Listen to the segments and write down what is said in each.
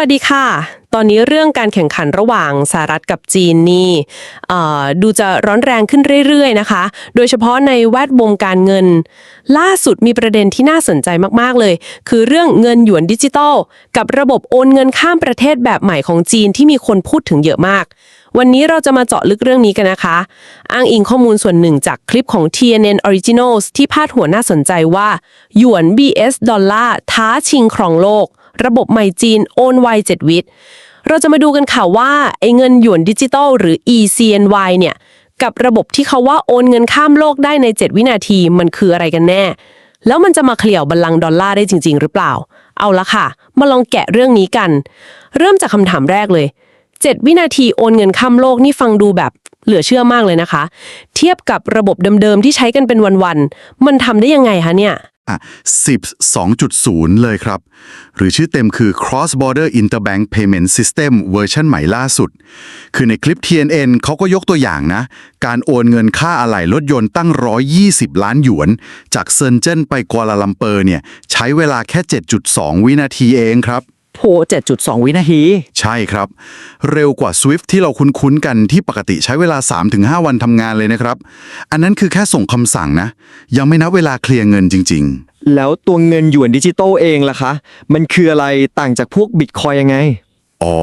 วัสดีค่ะ ตอนนี้เรื่องการแข่งขันระหว่างสหรัฐกับจีนนี่ดูจะร้อนแรงขึ้นเรื่อยๆนะคะ โดยเฉพาะในแวดวงการเงิน ล่าสุดมีประเด็นที่น่าสนใจมากๆเลย คือเรื่องเงินหยวนดิจิตอลกับระบบโอนเงินข้ามประเทศแบบใหม่ของจีนที่มีคนพูดถึงเยอะมาก วันนี้เราจะมาเจาะลึกเรื่องนี้กันนะคะ อ้างอิงข้อมูลส่วนหนึ่งจากคลิปของ TNN Originals ที่พาดหัวน่าสนใจว่าหยวน BS ดอลลาร์ท้าชิงครองโลก ระบบใหม่จีนโอนไว7วิตเราจะมาดูกันค่ะว่าไอ้เงินหยวนดิจิตอลหรือ ECNY เนี่ยกับระบบที่เขาว่าโอนเงินข้ามโลกได้ใน 7 วินาทีมันคืออะไรกันแน่ แล้วมันจะมาเขลี่ยวบัลลังก์ดอลลาร์ได้จริง ๆ หรือเปล่า เอาละค่ะ มาลองแกะเรื่องนี้กัน เริ่มจากคำถามแรกเลย 7 วินาทีโอนเงินข้ามโลกนี่ฟังดูแบบเหลือเชื่อมากเลยนะคะ เทียบกับระบบเดิมๆที่ใช้กันเป็นวันๆมันทำได้ยังไงคะเนี่ย อะ12.0 เลยครับ หรือชื่อเต็มคือ Cross Border Interbank Payment System เวอร์ชันใหม่ล่าสุด คือในคลิป TNN เขาก็ยกตัวอย่างนะ การโอนเงินค่าอะไหล่รถยนต์ตั้ง 120 ล้านหยวน จากเซินเจิ้นไปกัวลาลัมเปอร์เนี่ย ใช้เวลาแค่ 7.2 วินาทีเองครับ โห7.2 วินาที ใช่ครับ เร็วกว่า Swift ที่เราคุ้นๆกันที่ปกติใช้เวลา 3-5 วันทำงานเลยนะครับ อันนั้นคือแค่ส่งคำสั่งนะ ยังไม่นับเวลาเคลียร์เงินจริง ๆ แล้วตัวเงินหยวนดิจิตอลเองล่ะคะ มันคืออะไรต่างจากพวกบิตคอยยังไง อ๋อ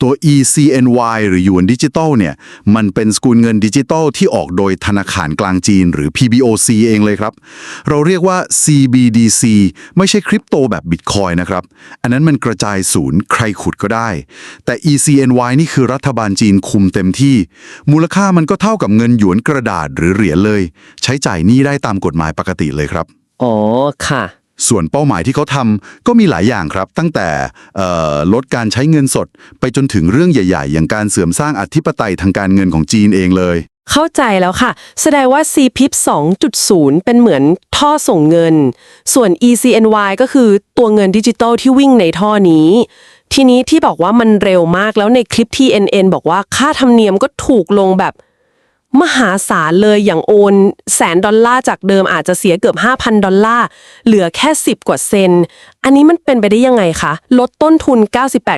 ตัว ECNY หรือหยวนดิจิตอลเนี่ย มันเป็นสกุลเงินดิจิตอลที่ออกโดยธนาคารกลางจีนหรือ PBOC เองเลยครับ เราเรียกว่า CBDC ไม่ใช่คริปโตแบบบิตคอยนะครับ อันนั้นมันกระจายศูนย์ใครขุดก็ได้ แต่ ECNY นี่คือรัฐบาลจีนคุมเต็มที่ มูลค่ามันก็เท่ากับเงินหยวนกระดาษหรือเหรียญเลย ใช้จ่ายหนี้ได้ตามกฎหมายปกติเลยครับ อ๋อค่ะ ส่วนเป้าหมายที่เขาทำก็มีหลายอย่างครับ ตั้งแต่ลดการใช้เงินสด ไปจนถึงเรื่องใหญ่ ๆ อย่างการเสริมสร้างอธิปไตยทางการเงินของจีนเองเลย เข้าใจแล้วค่ะ แสดงว่า CPIP 2.0 เป็นเหมือนท่อส่งเงิน ส่วน ECNY ก็คือตัวเงินดิจิตอลที่วิ่งในท่อนี้ ทีนี้ที่บอกว่ามันเร็วมากแล้วในคลิปที่ NN บอกว่าค่าธรรมเนียมก็ถูกลงแบบ มหาศาลเลยอย่างโอนแสนดอลลาร์จากเดิมอาจจะเสียเกือบ 5,000 ดอลลาร์ เหลือแค่ 10 กว่าเซน อันนี้มันเป็นไปได้ยังไงคะ ลดต้นทุน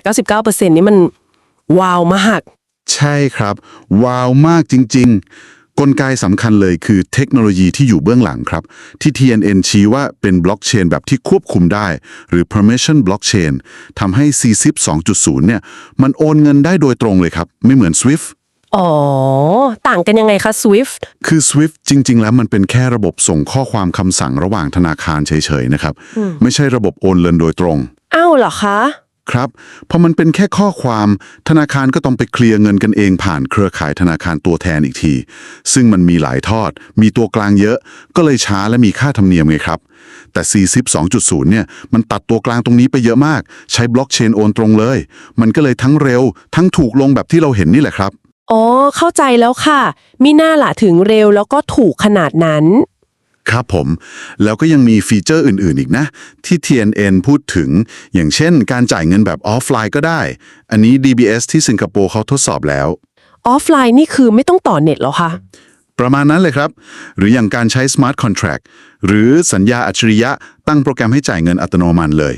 98-99%นี่มันว้าวมาก ใช่ครับ ว้าวมากจริง ๆ กลไกสำคัญเลยคือเทคโนโลยีที่อยู่เบื้องหลังครับ ที่ TNN ชี้ว่าเป็นบล็อกเชนแบบที่ควบคุมได้ หรือ permission blockchain ทำให้ CSIP 2.0 เนี่ย มันโอนเงินได้โดยตรงเลยครับ ไม่เหมือน SWIFT อ๋อ ต่างกันยังไงคะ Swift คือ SWIFT จริง ๆ แล้วมันเป็นแค่ระบบส่งข้อความคำสั่งระหว่างธนาคารเฉยๆนะครับ ไม่ใช่ระบบโอนเงินโดยตรง อ้าวเหรอคะ ครับพอมันเป็นแค่ข้อความธนาคารก็ต้องไปเคลียร์เงินกันเองผ่านเครือข่ายธนาคารตัวแทนอีกที ซึ่งมันมีหลายทอด มีตัวกลางเยอะ ก็เลยช้าและมีค่าธรรมเนียมไงครับ แต่ CSIP 2.0 เนี่ยมันตัดตัวกลางตรงนี้ไปเยอะมาก ใช้บล็อกเชนโอนตรงเลย มันก็เลยทั้งเร็ว ทั้งถูกลงแบบที่เราเห็นนี่แหละครับ อ๋อ เข้าใจแล้วค่ะมิน่าล่ะถึงเร็วแล้วก็ถูกขนาดนั้น ครับผม แล้วก็ยังมีฟีเจอร์อื่นๆอีกนะ ที่ TNN พูดถึง อย่างเช่น การจ่ายเงินแบบออฟไลน์ก็ได้ อันนี้ DBS ที่สิงคโปร์เขาทดสอบแล้ว ออฟไลน์นี่คือไม่ต้องต่อเน็ตเหรอคะ ประมาณนั้นเลยครับ หรืออย่างการใช้ Smart Contract หรือสัญญาอัจฉริยะตั้งโปรแกรมให้จ่ายเงินอัตโนมัติเลย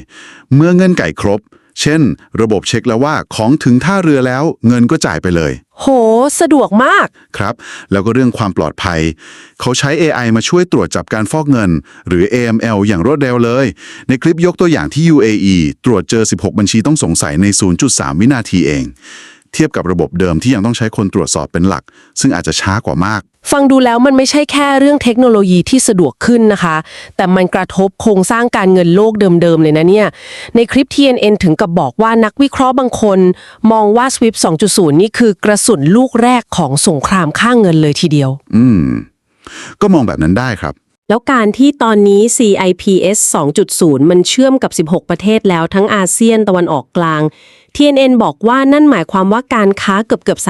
เมื่อเงินไก่ครบ เช่น ระบบเช็คแล้วว่าของถึงท่าเรือแล้วเงินก็จ่ายไปเลย โห สะดวกมาก ครับ แล้วก็เรื่องความปลอดภัย เขาใช้ AI มาช่วยตรวจจับการฟอกเงิน หรือ AML อย่างรวดเร็วเลย ในคลิปยกตัวอย่างที่ UAE ตรวจเจอ 16 บัญชีต้องสงสัยใน 0.3 วินาทีเอง เทียบกับระบบเดิมที่ยังต้องใช้คนตรวจสอบเป็นหลัก ซึ่งอาจจะช้ากว่ามาก ฟังดูแล้วมันไม่ใช่แค่เรื่องเทคโนโลยีที่สะดวกขึ้นนะคะ แต่มันกระทบโครงสร้างการเงินโลกเดิมๆเลยนะเนี่ย ในคลิป TNN ถึงกับบอกว่านักวิเคราะห์บางคน มองว่า SWIFT 2.0 นี่คือกระสุนลูกแรกของสงครามข้างเงินเลยทีเดียว อืม ก็มองแบบนั้นได้ครับ แล้วการที่ตอนนี้ CIPS 2.0 มันเชื่อมกับ 16 ประเทศแล้วทั้งอาเซียนตะวันออกกลาง TNN บอกว่านั่นหมายความว่าการค้าเกือบเกือบ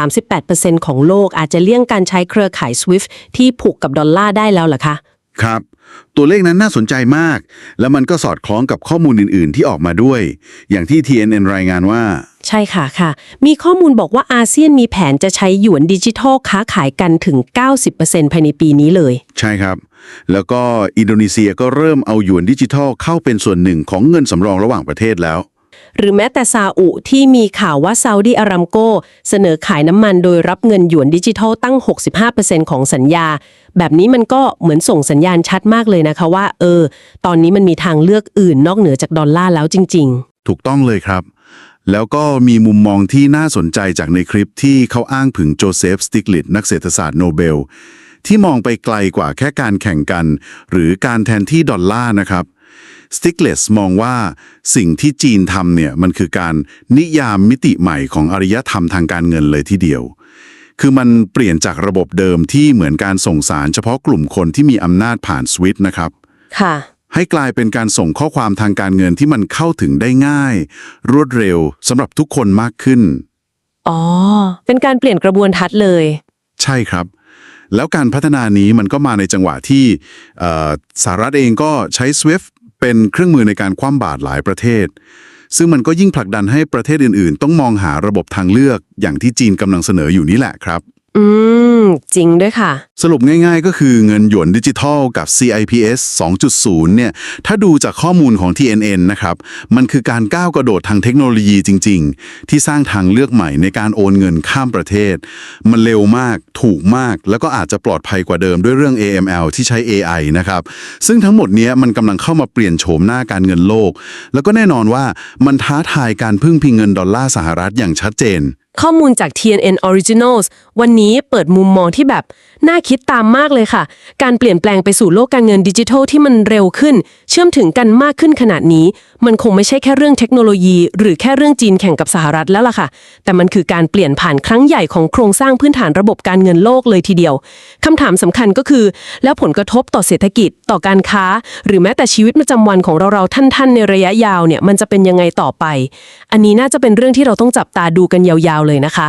38%ของโลกอาจจะเลี่ยงการใช้เครือข่าย SWIFT ที่ผูกกับดอลลาร์ได้แล้วเหรอคะ ครับ ตัวเลขนั้นน่าสนใจมาก แล้วมันก็สอดคล้องกับข้อมูลอื่น ๆ ที่ออกมาด้วย อย่างที่ TNN รายงานว่า ใช่ค่ะค่ะ มีข้อมูลบอกว่าอาเซียนมีแผนจะใช้หยวนดิจิทัลค้าขายกันถึง 90%ภายในปีนี้เลย ใช่ครับ แล้วก็อินโดนีเซียก็เริ่มเอาหยวนดิจิทัลเข้าเป็นส่วนหนึ่งของเงินสำรองระหว่างประเทศแล้ว หรือแม้แต่ซาอุที่มีข่าวว่าซาอุดีอารามโกเสนอขายน้ำมันโดยรับเงินหยวนดิจิทัลตั้ง 65%ของสัญญา แบบนี้มันก็เหมือนส่งสัญญาณชัดมากเลยนะคะว่า เออ ตอนนี้มันมีทางเลือกอื่นนอกเหนือจากดอลลาร์แล้วจริง ๆ ถูกต้องเลยครับ แล้วก็มีมุมมองที่น่าสนใจจากในคลิปที่เขาอ้างถึงโจเซฟสติกลิตนักเศรษฐศาสตร์โนเบลที่มองไปไกลกว่าแค่การแข่งกัน หรือการแทนที่ดอลลาร์นะครับ สติกเลสมองว่าสิ่งที่จีนทำเนี่ยมันคือการนิยามมิติใหม่ของอารยธรรมทางการเงินเลยทีเดียว คือมันเปลี่ยนจากระบบเดิมที่เหมือนการส่งสารเฉพาะกลุ่มคนที่มีอำนาจผ่านสวิตนะครับ ค่ะ ให้กลายเป็นการส่งข้อความทางการเงินที่มันเข้าถึงได้ง่าย รวดเร็วสำหรับทุกคนมากขึ้น อ๋อ เป็นการเปลี่ยนกระบวนทัศน์เลย ใช่ครับ แล้วการพัฒนานี้มันก็มาในจังหวะที่เอ่อสหรัฐเองก็ใช้ SWIFT เป็นเครื่องมือในการคว่ำบาตรหลายประเทศ ซึ่งมันก็ยิ่งผลักดันให้ประเทศอื่นๆ ต้องมองหาระบบทางเลือกอย่างที่จีนกำลังเสนออยู่นี่แหละครับ อืม จริงด้วยค่ะ สรุปง่ายๆ ก็คือเงินหยวนดิจิทัลกับ CIPS 2.0 เนี่ย ถ้าดูจากข้อมูลของ TNN นะครับ มันคือการก้าวกระโดดทางเทคโนโลยีจริง ๆ ที่สร้างทางเลือกใหม่ในการโอนเงินข้ามประเทศ มันเร็วมาก ถูกมาก แล้วก็อาจจะปลอดภัยกว่าเดิมด้วยเรื่อง AML ที่ใช้ AI นะครับ ซึ่งทั้งหมดเนี้ยมันกำลังเข้ามาเปลี่ยนโฉมหน้าการเงินโลก แล้วก็แน่นอนว่ามันท้าทายการพึ่งพิงเงินดอลลาร์สหรัฐอย่างชัดเจนข้อมูลจาก TNN Originals วันนี้เปิดมุมมองที่แบบ น่าคิดตามมากเลยค่ะ การเปลี่ยนแปลงไปสู่โลกการเงินดิจิทัลที่มันเร็วขึ้น เชื่อมถึงกันมากขึ้นขนาดนี้ มันคงไม่ใช่แค่เรื่องเทคโนโลยี หรือแค่เรื่องจีนแข่งกับสหรัฐแล้วล่ะค่ะ แต่มันคือการเปลี่ยนผ่านครั้งใหญ่ของโครงสร้างพื้นฐานระบบการเงินโลกเลยทีเดียวคำถามสำคัญก็คือ แล้วผลกระทบต่อเศรษฐกิจต่อการค้า หรือแม้แต่ชีวิตประจำวันของเราๆท่านๆ ในระยะยาวเนี่ยมันจะเป็นยังไงต่อไป อันนี้น่าจะเป็นเรื่องที่เราต้องจับตาดูกันยาวเลยนะคะ